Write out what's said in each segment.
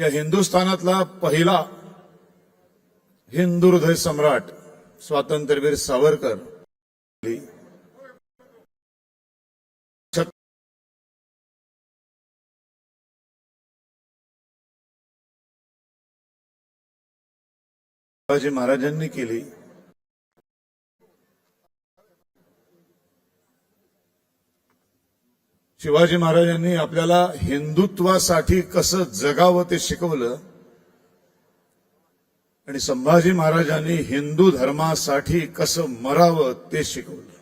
या हिंदुस्थानातला पहिला हिंदू हृदय सम्राट स्वातंत्र्यवीर सावरकर. शिवाजी महाराजांनी केली. शिवाजी महाराजांनी आपल्याला हिंदुत्वासाठी कसं जगावं ते शिकवलं. आणि संभाजी महाराजांनी हिंदू धर्मासाठी कसं मरावं ते शिकवलं.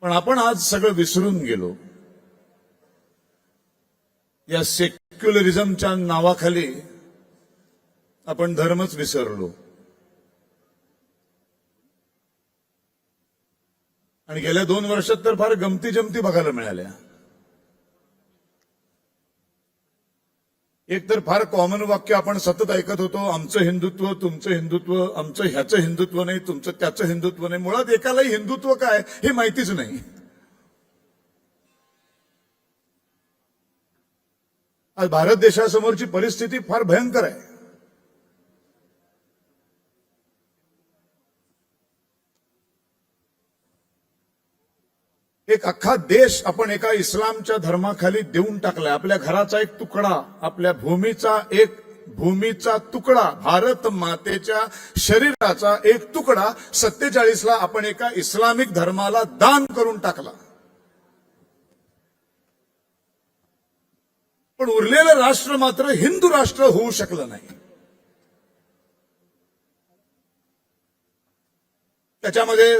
पण आपण आज सगळं विसरून गेलो. या सेक्युलरिझमच्या नावाखाली आपण धर्मच विसरलो. आणि गेल्या दोन वर्षात तर फार गमती जमती बघायला मिळाल्या. एक तर फार कॉमन वाक्य आपण सतत ऐकत होतो आमचं हिंदुत्व तुमचं हिंदुत्व आमचं ह्याचं हिंदुत्व नाही तुमचं त्याचं हिंदुत्व नाही. मुळात एकालाही हिंदुत्व काय हे माहितीच नाही. आज भारत देशासमोरची परिस्थिती फार भयंकर आहे. एक अख्खा देश आपण एका इस्लामच्या धर्माखाली देऊन टाकलाय. आपल्या घराचा एक तुकडा आपल्या भूमीचा एक भूमीचा तुकडा भारत मातेच्या शरीराचा एक तुकडा सत्तेचाळीसला आपण एका इस्लामिक धर्माला दान करून टाकला. पण उरलेलं राष्ट्र मात्र हिंदू राष्ट्र होऊ शकलं नाही. त्याच्यामध्ये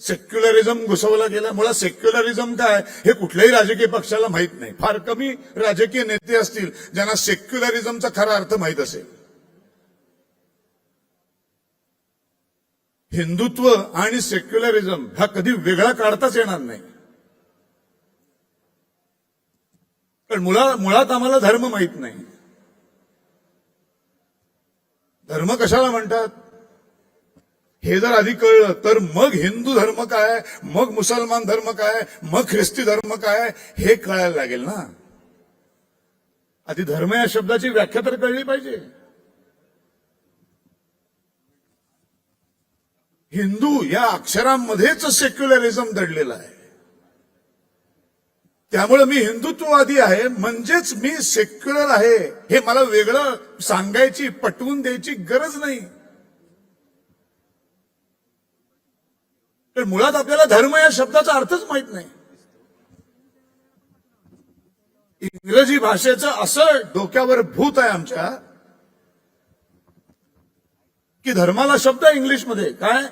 सेक्युलरिझम घुसवलं गेलं. मुळात सेक्युलरिझम काय? हे कुठल्याही राजकीय पक्षाला माहीत नाही. फार कमी राजकीय नेते असतील ज्यांना सेक्युलरिझमचा खरा अर्थ माहीत असेल. हिंदुत्व आणि सेक्युलरिझम हा कधी वेगळा काढताच येणार नाही. पण मुळा मुळात आम्हाला धर्म माहीत नाही. धर्म कशाला म्हणतात? हे जर आधी कळलं तर मग हिंदू धर्म काय? मग मुसलमान धर्म काय? मग ख्रिस्ती धर्म काय? हे कळायला लागेल ना. आधी धर्म या शब्दाची व्याख्या तर कळली पाहिजे. हिंदू या अक्षरांमध्येच सेक्युलरिझम दडलेला आहे. त्यामुळे मी हिंदुत्ववादी आहे म्हणजेच मी सेक्युलर आहे. हे मला वेगळं सांगायची पटवून द्यायची गरज नाही. तर मुळात आपल्याला धर्म या शब्दाचा अर्थच माहीत नाही. इंग्रजी भाषेचं असं डोक्यावर भूत आहे आमच्या की धर्माला शब्द आहे इंग्लिशमध्ये. काय?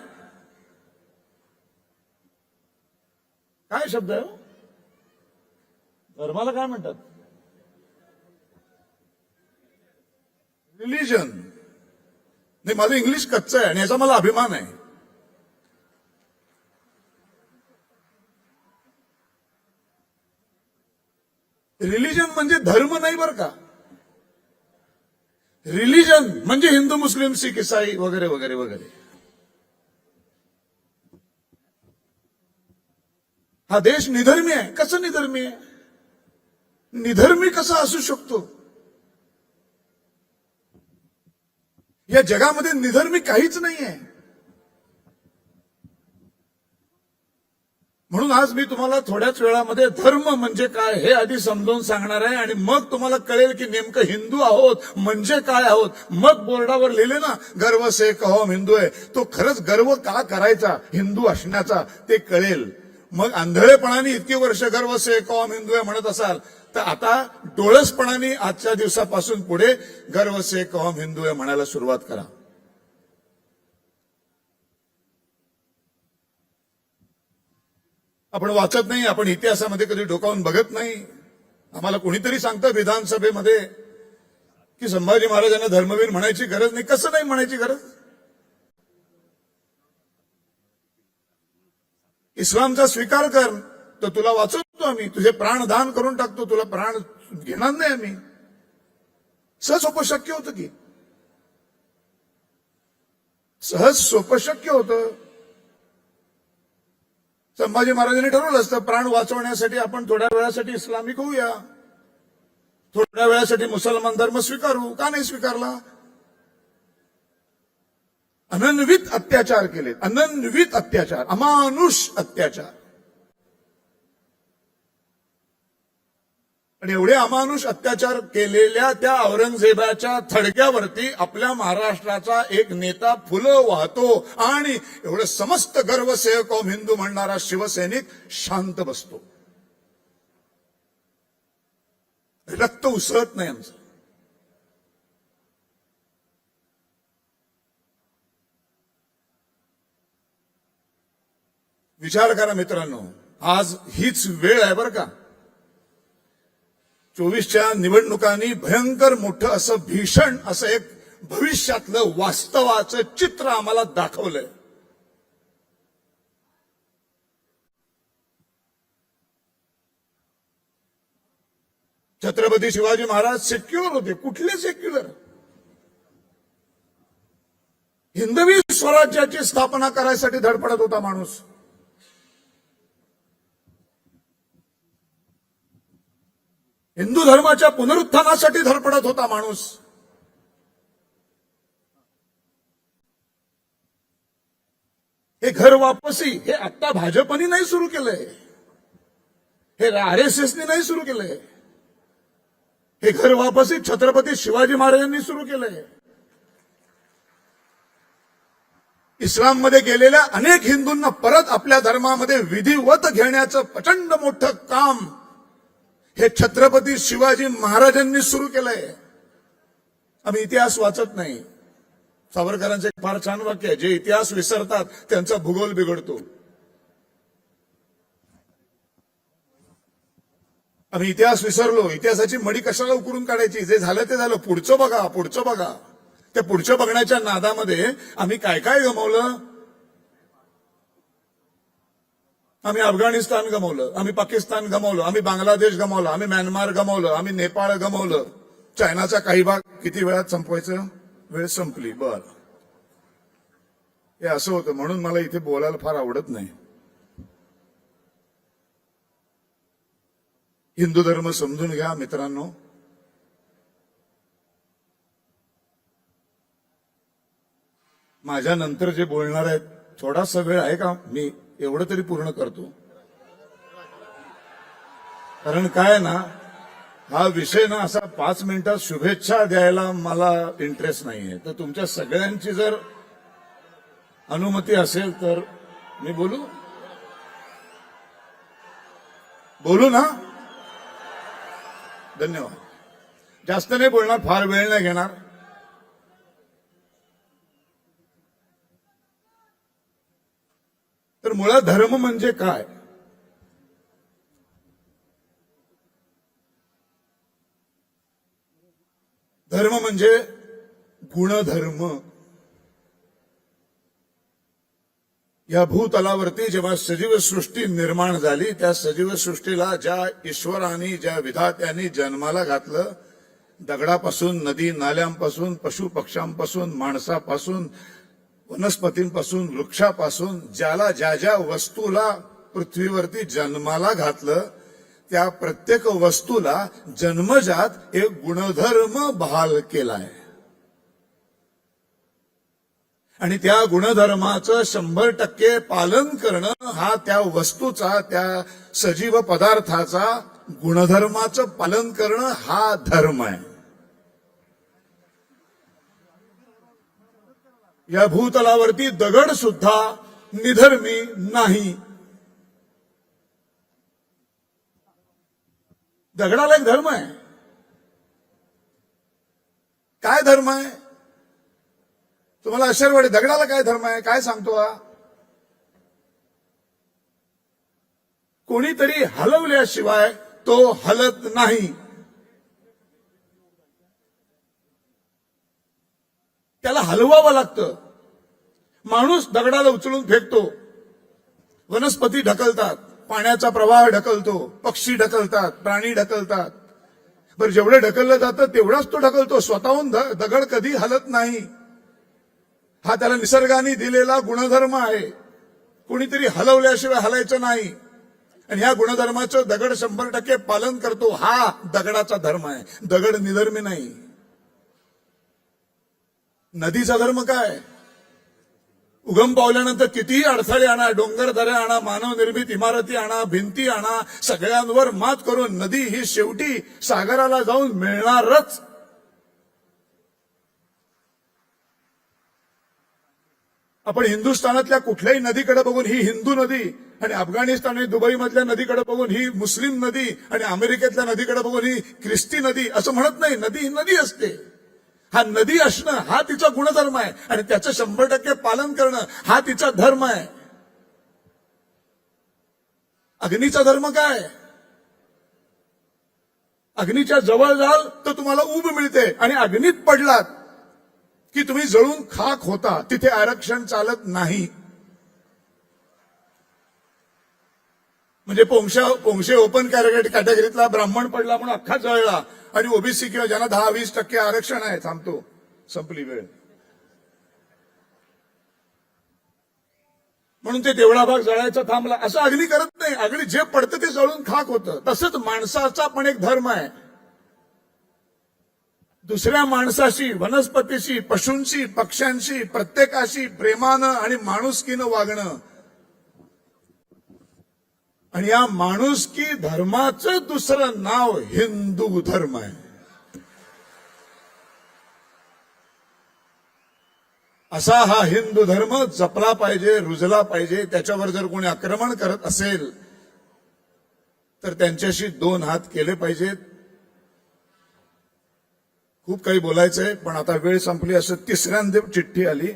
काय शब्द आहे? हो? धर्माला काय म्हणतात? रिलिजन नाही माझं इंग्लिश कच्चं आहे आणि याचा मला अभिमान आहे. रिलिजन म्हणजे धर्म नाही बरं का? रिलिजन म्हणजे हिंदू मुस्लिम सिख इसाई वगैरे वगैरे वगैरे. हा देश निधर्मी आहे. कसं निधर्मी आहे? निधर्मी कसा असू शकतो? या जगामध्ये निधर्मी काहीच नाही आहे म्हणून आज मी तुम्हाला थोड्याच वेळामध्ये धर्म म्हणजे काय हे आधी समजावून सांगणार आहे आणि मग तुम्हाला कळेल की नेमकं हिंदू आहोत म्हणजे काय आहोत. मग बोर्डावर लिहिले ना गर्व से कहो हिंदू आहे तो खरंच गर्व का करायचा? हिंदू असण्याचा ते कळेल. मग आंधळेपणाने इतकी वर्ष गर्व से कहो हिंदू आहे म्हणत असाल तर आता डोळसपणाने आजच्या दिवसापासून पुढे गर्व से कहो हिंदू आहे म्हणायला सुरुवात करा. आपण वाचत नाही आपण इतिहासामध्ये कधी डोकावून बघत नाही. आम्हाला कोणीतरी सांगतं विधानसभेमध्ये की संभाजी महाराजांना धर्मवीर म्हणायची गरज नाही. कसं नाही म्हणायची गरज? इस्लामचा स्वीकार कर तर तुला वाचवतो आम्ही. तुझे प्राण दान करून टाकतो तुला प्राण घेणार नाही आम्ही. सहज सोपं शक्य होतं की? सहज सोपं शक्य होतं. संभाजी महाराजांनी ठरवलं असतं प्राण वाचवण्यासाठी आपण थोड्या वेळासाठी इस्लामिक होऊया. थोड्या वेळासाठी मुसलमान धर्म स्वीकारू. का नाही स्वीकारला? अनन्वित अत्याचार केले अनन्वित अत्याचार. अमानुष अत्याचार. आणि एवढे अमानुष अत्याचार केलेल्या त्या औरंगजेबाच्या थडक्यावरती आपल्या महाराष्ट्राचा एक नेता फुलं वाहतो आणि एवढं समस्त गर्वसेवकॉम हिंदू म्हणणारा शिवसैनिक शांत बसतो. रक्त उसळत नाही आमचं. विचार करा मित्रांनो आज हीच वेळ आहे बरं का? चोवीसच्या निवडणुकांनी भयंकर मोठं असं भीषण असं एक भविष्यातलं वास्तवाचं चित्र आम्हाला दाखवलंय. छत्रपती शिवाजी महाराज सेक्युलर होते कुठले सेक्युलर हिंदवी स्वराज्याची स्थापना करायसाठी धडपडत होता माणूस. हिंदू धर्माच्या पुनरुत्थानासाठी धडपडत होता माणूस. हे घर वापसी हे आता भाजपनी नाही सुरू केलंय. हे आर एस एसनी नाही सुरू केलंय. हे घर वापसी छत्रपती शिवाजी महाराजांनी सुरू केलंय. इस्लाममध्ये गेलेल्या अनेक हिंदूंना परत आपल्या धर्मामध्ये विधिवत घेण्याचं प्रचंड मोठं काम हे छत्रपती शिवाजी महाराजांनी सुरू केलंय. आम्ही इतिहास वाचत नाही. सावरकरांचं एक फार छान वाक्य आहे जे इतिहास विसरतात त्यांचा भूगोल बिघडतो. आम्ही इतिहास विसरलो इतिहासाची मडी कशाला उकरून काढायची? जे झालं ते झालं. पुढचं बघा पुढचं बघा. त्या पुढच्या बघण्याच्या नादामध्ये आम्ही काय काय गमावलं? आम्ही अफगाणिस्तान गमावलं आम्ही पाकिस्तान गमावलं आम्ही बांगलादेश गमावलं आम्ही म्यानमार गमावलं आम्ही नेपाळ गमावलं. चायनाचा काही भाग किती वेळात संपवायचं? वेळ संपली बर. हे असं होतं म्हणून मला इथे बोलायला फार आवडत नाही. हिंदू धर्म समजून घ्या मित्रांनो. माझ्या नंतर जे बोलणार आहेत थोडासा वेळ आहे का? मी एवढं तरी पूर्ण करतो. कारण काय आहे ना हा विषय ना असा पाच मिनिटात शुभेच्छा द्यायला मला इंटरेस्ट नाहीये. तर तुमच्या सगळ्यांची जर अनुमती असेल तर मी बोलू? बोलू ना? धन्यवाद. जास्त नाही बोलणार फार वेळ नाही घेणार. तर मुळात धर्म म्हणजे काय? धर्म म्हणजे गुणधर्म. या भूतलावरती जेव्हा सजीव सृष्टी निर्माण झाली त्या सजीव सृष्टीला ज्या ईश्वराने ज्या विधात्याने जन्माला घातलं दगडापासून नदी नाल्यांपासून पशु पक्ष्यांपासून माणसापासून वनस्पतींपासून वृक्षापासून ज्याला ज्या ज्या वस्तूला पृथ्वीवरती जन्माला घातलं त्या प्रत्येक वस्तूला जन्मजात एक गुणधर्म बहाल केलाय. आणि त्या गुणधर्माचं शंभर टक्के पालन करणं हा त्या वस्तूचा त्या सजीव पदार्थाचा गुणधर्माचं पालन करणं हा धर्म आहे. या भूतलावरती दगड सुद्धा निधर्मी नाही. दगडाला एक धर्म आहे. काय धर्म आहे? तुम्हाला आश्चर्य वाटेल दगडाला काय धर्म आहे? काय सांगतो हा? कोणीतरी हलवल्याशिवाय तो हलत नाही. त्याला हलवावं लागतं. माणूस दगडाला उचलून फेकतो. वनस्पती ढकलतात. पाण्याचा प्रवाह ढकलतो. पक्षी ढकलतात. प्राणी ढकलतात. बरं जेवढं ढकललं जातं तेवढाच तो ढकलतो. स्वतःहून दगड कधी हलत नाही. हा त्याला निसर्गाने दिलेला गुणधर्म आहे. कुणीतरी हलवल्याशिवाय हलायचं नाही. आणि ह्या गुणधर्माचं दगड शंभर टक्के पालन करतो. हा दगडाचा धर्म आहे. दगड निधर्मी नाही. नदीचा धर्म काय? उगम पावल्यानंतर कितीही अडथळे आणा डोंगर दऱ्या आणा मानव निर्मित इमारती आणा भिंती आणा सगळ्यांवर मात करून नदी ही शेवटी सागराला जाऊन मिळणारच. आपण हिंदुस्थानातल्या कुठल्याही नदीकडे बघून ही हिंदू नदी आणि अफगाणिस्तान आणि दुबई मधल्या नदीकडे बघून ही मुस्लिम नदी आणि अमेरिकेतल्या नदीकडे बघून ही ख्रिस्ती नदी असं म्हणत नाही नदी ही नदी असते. हा नदी असणं हा तिचा गुणधर्म आहे. आणि त्याचं शंभर टक्के पालन करणं हा तिचा धर्म आहे. अग्नीचा धर्म काय? अग्नीच्या जवळ जाल तर तुम्हाला ऊब मिळते. आणि अग्नीत पडलात की तुम्ही जळून खाक होता. तिथे आरक्षण चालत नाही. म्हणजे पोंशा पोंशे ओपन कॅटेगरीतला ब्राह्मण पडला म्हणून अख्खा जळला. आणि ओबीसी किंवा ज्यांना दहा वीस टक्के आरक्षण आहे थांबतो संपली वेळ. म्हणून ते देवळा भाग जळायचा थांबला. असं अग्नी करत नाही. अग्नी जे पडतं ते जळून खाक होतं. तसंच माणसाचा पण एक धर्म आहे. दुसऱ्या माणसाशी वनस्पतीशी पशूंशी पक्ष्यांशी प्रत्येकाशी प्रेमानं आणि माणुसकीनं वागणं आणि या माणुसकी धर्माचं दुसरं नाव हिंदू धर्म आहे. असा हा हिंदू धर्म जपला पाहिजे रुजला पाहिजे त्याच्यावर जर कोणी आक्रमण करत असेल तर त्यांच्याशी दोन हात केले पाहिजेत. खूप काही बोलायचंय पण आता वेळ संपली असं तिसऱ्यांदा चिठ्ठी आली.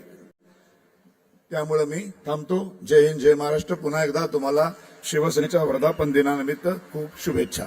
त्यामुळे मी थांबतो. जय हिंद जय महाराष्ट्र. पुन्हा एकदा तुम्हाला शिवसेनेच्या वर्धापन दिनानिमित्त खूप शुभेच्छा.